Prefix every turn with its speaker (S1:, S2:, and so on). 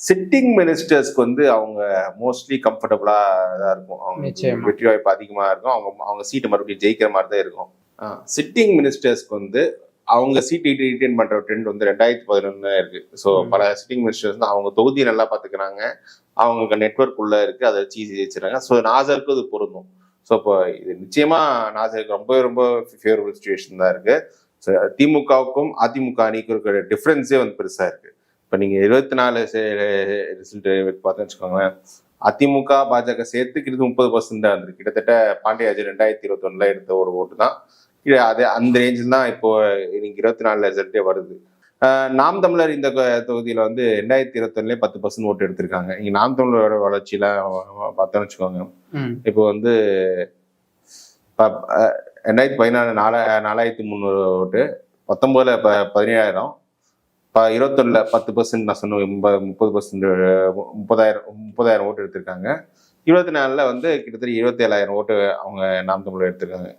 S1: Sitting மினிஸ்டர்ஸ்க்கு வந்து அவங்க mostly கம்ஃபர்டபுளா தான் இருக்கும். அவங்க. வெற்றி வாய்ப்பு அதிகமா இருக்கும். அவங்க அவங்க சீட்டு மறுபடியும் ஜெயிக்கிற மாதிரி தான் இருக்கும் சிட்டிங் மினிஸ்டர்ஸ்க்கு வந்து அவங்க சீட் ரிட்டைன் பண்ற ட்ரெண்ட் வந்து ரெண்டாயிரத்தி பதினொன்னு இருக்கு. ஸோ. பல சிட்டிங் மினிஸ்டர்ஸ் அவங்க தொகுதியை நல்லா பாத்துக்கிறாங்க அவங்க நெட்வொர்க் உள்ள இருக்கு. அதை வச்சு ஜெயிச்சிருக்காங்க ஸோ நாசருக்கு அது பொருந்தும். ஸோ இப்போ இது நிச்சயமா நாசருக்கு ரொம்ப ரொம்ப ஃபேவரபிள் சுச்சுவேஷன் தான் இருக்கு. So, திமுகவுக்கும் அதிமுக அணிக்கும் இருக்கிற டிஃப்ரென்ஸே வந்து பெருசா இருக்கு. இப்போ நீங்க இருபத்தி நாலு ரிசல்ட் பார்த்தோன்னு வச்சுக்கோங்களேன். அதிமுக பாஜக சேர்த்து கிட்டத்தட்ட முப்பது பர்சன்ட் தான் இருக்கு கிட்டத்தட்ட பாண்டியராஜன் ரெண்டாயிரத்தி இருபத்தொன்னுல எடுத்த ஒரு ஓட்டு தான். அது அந்த ரேஞ்சில் தான் இப்போ இன்னைக்கு இருபத்தி நாலு ரிசல்ட்டே வருது. நாம் தமிழர் இந்த தொகுதியில வந்து ரெண்டாயிரத்தி இருபத்தொன்னுலேயே பத்து பர்சன்ட் ஓட்டு எடுத்திருக்காங்க. இங்க நாம் தமிழரோட வளர்ச்சியில பார்த்தோன்னு வச்சுக்கோங்க. இப்போ வந்து ரெண்டாயிரத்தி பதினாலு நாலா நாலாயிரத்தி முந்நூறு ஓட்டு பத்தொன்பதுல ப பதினேழாயிரம். இப்போ பத்து பர்சன்ட் நான் சொன்ன முப்பது பர்சன்ட் முப்பதாயிரம் முப்பதாயிரம் ஓட்டு எடுத்திருக்காங்க. இருபத்தி நாலில் வந்து கிட்டத்தட்ட இருபத்தி ஏழாயிரம் ஓட்டு அவங்க நாம் தமிழர் எடுத்திருக்காங்க.